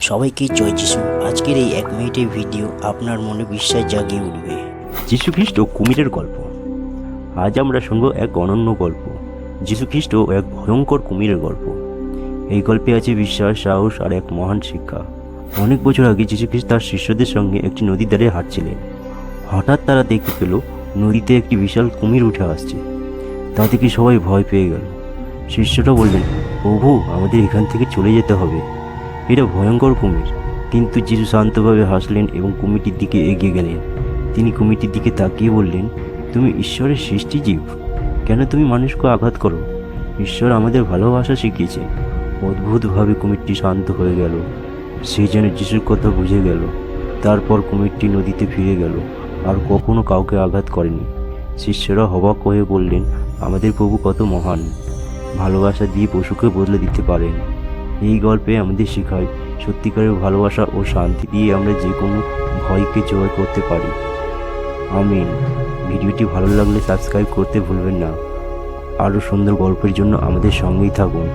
সবাইকে জয় যিশু। আজকের এই এক মিনিটের ভিডিও আপনার মনে বিশ্বাস জাগিয়ে উঠবে। যীশুখ্রিস্ট কুমিরের গল্প। আজ আমরা শুনব এক অনন্য গল্প। যীশুখ্রিস্ট এক ভয়ঙ্কর কুমিরের গল্প। এই গল্পে আছে বিশ্বাস, সাহস আর এক মহান শিক্ষা। অনেক বছর আগে যীশুখ্রিস্ট তার শিষ্যদের সঙ্গে একটি নদীর ধারে হাঁটছিলেন। হঠাৎ তারা দেখতে পেল, নদীতে একটি বিশাল কুমির উঠে আসছে। তা থেকে সবাই ভয় পেয়ে গেল? শিষ্যরা বললেন, প্রভু, আমাদের এখান থেকে চলে যেতে হবে। এটা ভয়ঙ্কর কুমির। কিন্তু যিশু শান্তভাবে হাসলেন এবং কুমিরটির দিকে এগিয়ে গেলেন। তিনি কুমিরটির দিকে তাকিয়ে বললেন, তুমি ঈশ্বরের সৃষ্টি জীব। কেন তুমি মানুষকে আঘাত করো? ঈশ্বর আমাদের ভালোবাসা শিখিয়েছে। অদ্ভুতভাবে কুমিরটি শান্ত হয়ে গেল। সে যেন যিশুর কথা বুঝে গেল। তারপর কুমিরটি নদীতে ফিরে গেল আর কখনো কাউকে আঘাত করেনি। শিষ্যরা হবাক হয়ে বললেন, আমাদের প্রভু কত মহান। ভালোবাসা দিয়ে পশুকে বদলে দিতে পারেন। এই গল্পে আমাদের শেখায় সত্যিকারের ভালোবাসা ও শান্তি দিয়ে আমরা যে কোনো ভয়কে জয় করতে পারি। আমি ভিডিওটি ভালো লাগলে সাবস্ক্রাইব করতে ভুলবেন না। আরও সুন্দর গল্পের জন্য আমাদের সঙ্গেই থাকুন।